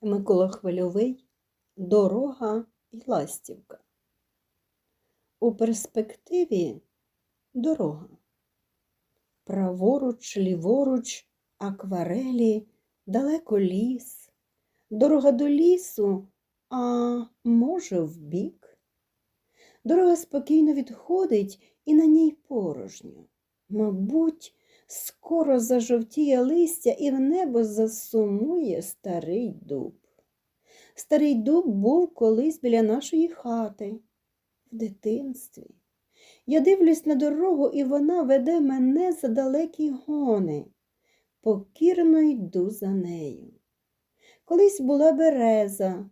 Микола Хвильовий Дорога і ластівка. У перспективі дорога. Праворуч, ліворуч, акварелі, далеко ліс. Дорога до лісу, а може, вбік. Дорога спокійно відходить і на ній порожньо. Мабуть, скоро зажовтіє листя і в небо засумує старий дуб. Старий дуб був колись біля нашої хати в дитинстві. Я дивлюсь на дорогу, і вона веде мене за далекі гони. Покірно йду за нею. Колись була береза,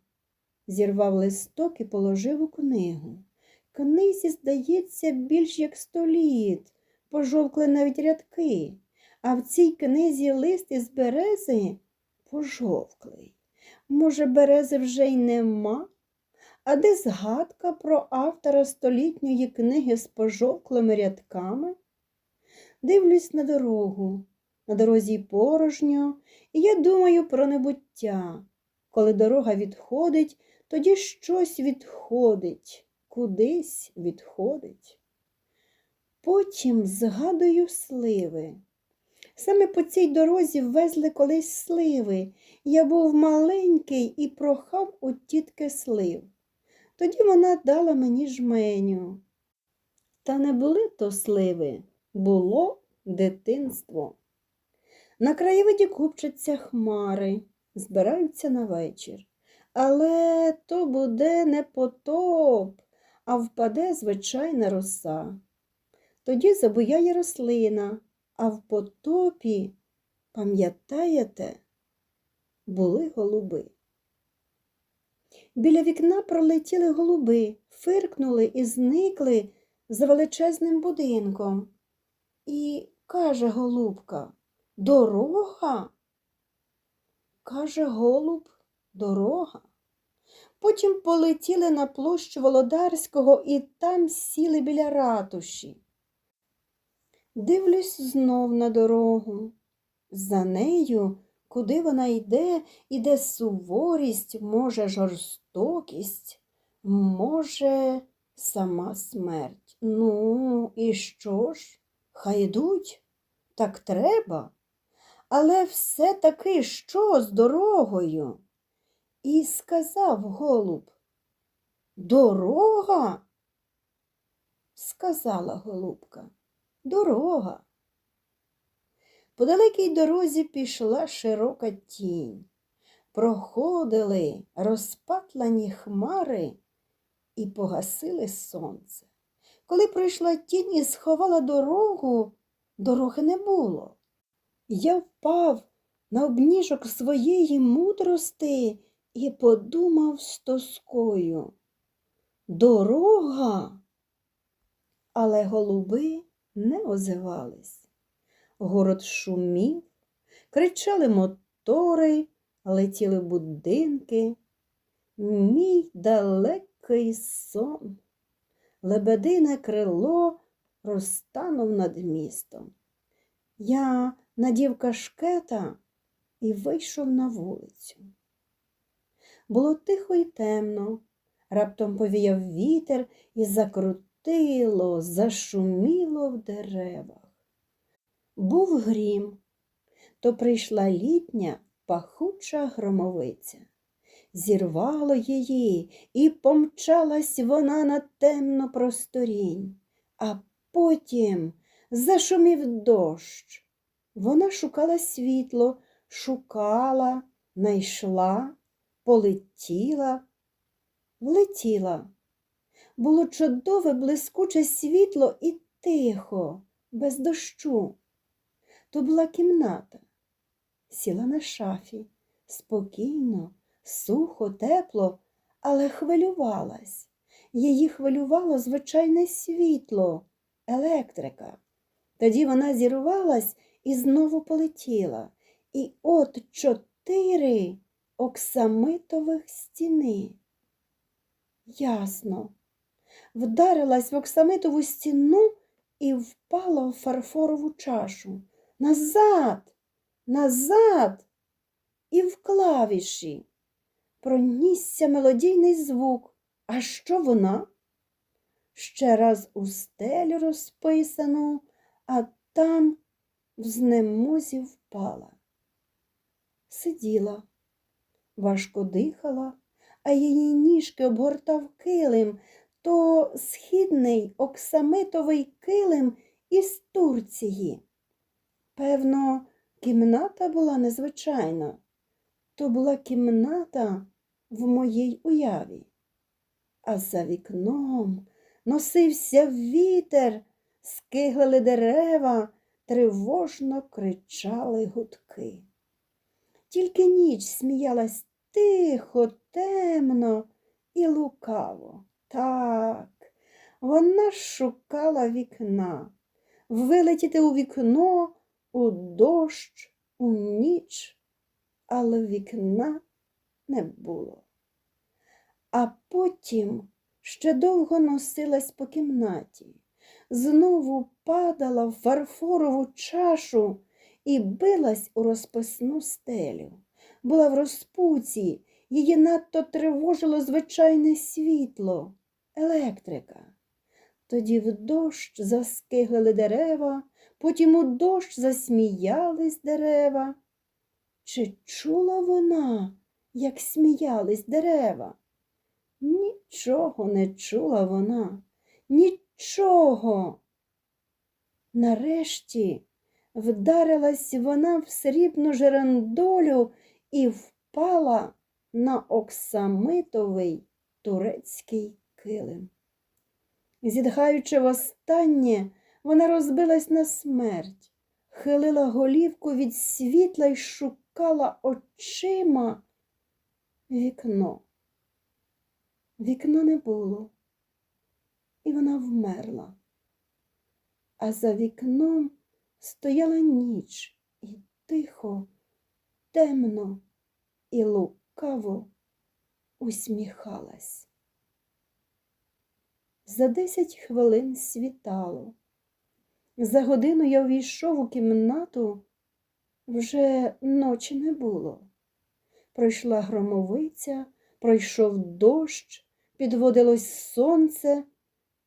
зірвав листок і положив у книгу. Книзі, здається, більш як сто літ, пожовкли навіть рядки, а в цій книзі лист із берези пожовклий. Може, берези вже й нема? А де згадка про автора столітньої книги з пожовклими рядками? Дивлюсь на дорогу, на дорозі порожньо, і я думаю про небуття. Коли дорога відходить, тоді щось відходить, кудись відходить. Потім згадую сливи. Саме по цій дорозі везли колись сливи. Я був маленький і прохав у тітки слив. Тоді вона дала мені жменю. Та не були то сливи, було дитинство. На краєвиді купчаться хмари, збираються на вечір. Але то буде не потоп, а впаде звичайна роса. Тоді забуяє рослина, а в потопі, пам'ятаєте, були голуби. Біля вікна пролетіли голуби, фиркнули і зникли за величезним будинком. І каже голубка, дорога? Каже голуб, дорога. Потім полетіли на площу Володарського і там сіли біля ратуші. Дивлюсь знов на дорогу. За нею, куди вона йде, іде суворість, може, жорстокість, може, сама смерть. Ну, і що ж? Хай йдуть, так треба. Але все таки що з дорогою? І сказав голуб, дорога? Сказала голубка дорога. По далекій дорозі пішла широка тінь. Проходили розпатлані хмари і погасили сонце. Коли прийшла тінь і сховала дорогу, дороги не було. Я впав на обніжок своєї мудрости і подумав з тоскою. Дорога. Але голуби не озивались. Город шумів, кричали мотори, летіли будинки. Мій далекий сон, лебедине крило розтанув над містом. Я надів кашкета і вийшов на вулицю. Було тихо й темно, раптом повіяв вітер і закрутив закрутило, зашуміло в деревах. Був грім, то прийшла літня пахуча громовиця. Зірвало її і помчалась вона на темно просторінь, а потім зашумів дощ. Вона шукала світло, шукала, найшла, полетіла, влетіла було чудове, блискуче світло і тихо, без дощу. То була кімната, сіла на шафі, спокійно, сухо, тепло, але хвилювалась. Її хвилювало звичайне світло, електрика. Тоді вона зірвалась і знову полетіла. І от чотири оксамитових стіни. Ясно, вдарилась в оксамитову стіну і впала в фарфорову чашу. Назад, назад і в клавіші. пронісся мелодійний звук. А що вона? Ще раз у стелю розписану, а там в знемозі впала. Сиділа, важко дихала, а її ніжки обгортав килим, то східний оксамитовий килим із Турції. Певно, кімната була незвичайна. То була кімната в моїй уяві. А за вікном носився вітер, скиглили дерева, тривожно кричали гудки. Тільки ніч сміялась тихо, темно і лукаво. Так, вона шукала вікна, вилетіти у вікно, у дощ, у ніч, але вікна не було. А потім ще довго носилась по кімнаті, знову падала в фарфорову чашу і билась у розписну стелю. Була в розпуці, її надто тривожило звичайне світло, електрика. Тоді в дощ заскиглили дерева, потім у дощ засміялись дерева. Чи чула вона, як сміялись дерева? Нічого не чула вона, нічого. Нарешті вдарилась вона в срібну жерандолю і впала на оксамитовий турецький килим. Зітхаючи востаннє, вона розбилась на смерть, хилила голівку від світла й шукала очима вікно. Вікна не було, і вона вмерла. А за вікном стояла ніч і тихо, темно і лукаво усміхалась. За десять хвилин світало. За годину я увійшов у кімнату, вже ночі не було. Пройшла громовиця, пройшов дощ, підводилось сонце,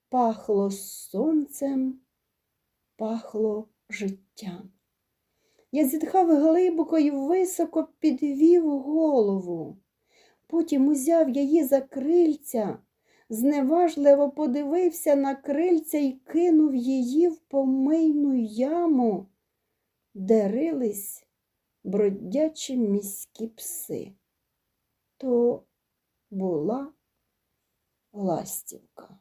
пахло сонцем, пахло життям. Я зітхав глибоко і високо підвів голову. Потім узяв її за крильця, зневажливо подивився на крильця і кинув її в помийну яму, де рились бродячі міські пси. То була ластівка.